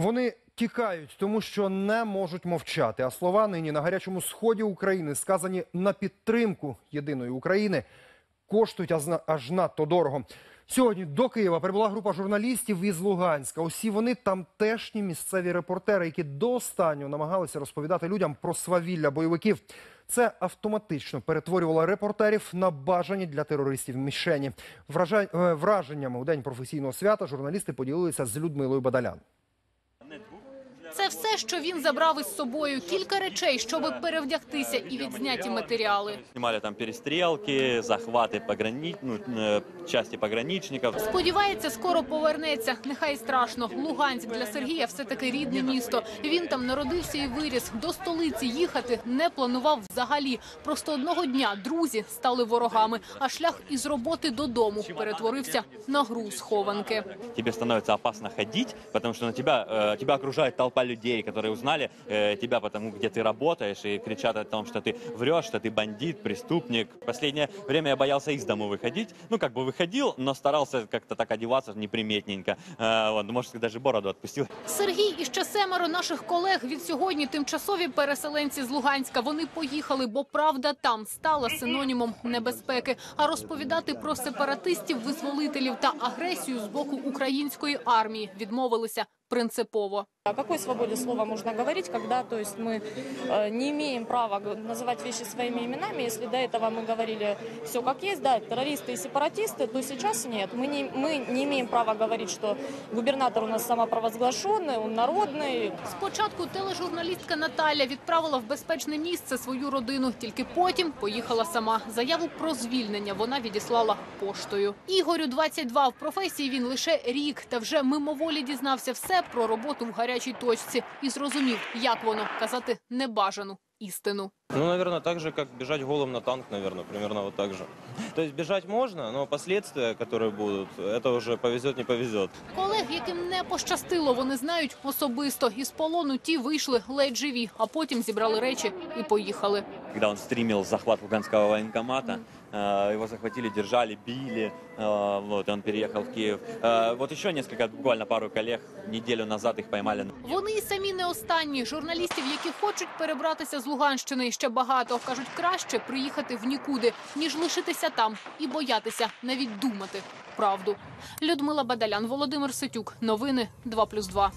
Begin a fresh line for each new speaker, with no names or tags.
Вони тікають, тому що не можуть мовчати. А слова нині на гарячому сході України сказані на підтримку єдиної України коштують аж надто дорого. Сьогодні до Києва прибула група журналістів із Луганська. Усі вони тамтешні місцеві репортери, які до останнього намагалися розповідати людям про свавілля бойовиків. Це автоматично перетворювало репортерів на бажані для терористів мішені. Е, Враженнями у день професійного свята журналісти поділилися з Людмилою Бадалян.
Це все, що він забрав із собою. Кілька речей, щоби перевдягтися і відзняті матеріали.
Снимали там перестрелки, захваты пограни... ну, э, части пограничников.
Сподівається, скоро повернеться. Нехай страшно. Луганськ для Сергія все таки рідне місто. Він там народився і виріс. До столиці їхати не планував взагалі. Просто одного дня друзі стали ворогами, а шлях із роботи додому перетворився на гру схованки.
Тебе становится опасно ходить, потому что на тебя, э, тебя окружает толпа людей, которые узнали э, тебя потому, где ты работаешь, и кричат о том, что ты врешь, что ты бандит, преступник. Последнее время я боялся из дому выходить. Ну, как бы выходил, но старался как-то так одеваться неприметненько. Э, вот, ну, может, даже бороду отпустил.
Сергій і ще семеро наших колег від сьогодні тимчасові переселенці з Луганська. Вони поїхали, бо правда там стала синонімом небезпеки. А розповідати про сепаратистів, визволителів та агресію з боку української армії відмовилися принципово.
О какой свободе слова можно говорить, когда то есть, мы э, не имеем права г- называть вещи своими именами? Если до этого мы говорили все как есть, да, террористы и сепаратисты, то сейчас нет. Мы не, мы не имеем права говорить, что губернатор у нас самопровозглашенный, он народный,
Спочатку тележурналістка Наталя відправила в безпечне місце свою родину, тільки потім поїхала сама. Заяву про звільнення вона відіслала поштою. Ігорю 22, в професії він лише рік, та вже мимоволі дізнався все про роботу в гарячій точці і зрозумів, як воно казати небажану істину.
Ну, наверное, так же, как бежать голым на танк, наверное, примерно вот так же. То есть бежать можно, но последствия, которые будут, это уже повезет, не повезет.
Колег, яким не пощастило, вони знають особисто. Із полону ті вийшли ледь живі, а потім зібрали речі і поїхали.
Когда он стримил захват Луганского военкомата, э, его захватили, держали, били, э, вот, и он переехал в Киев. Э, Вот еще несколько, буквально пару коллег, неделю назад их поймали
Вони і самі не останні. Журналістів, які хочуть перебратися з Луганщини, ще багато. Кажуть, краще приїхати в нікуди, ніж лишитися там і боятися навіть думати правду. Людмила Бадалян, Володимир Ситюк. Новини 2+,2.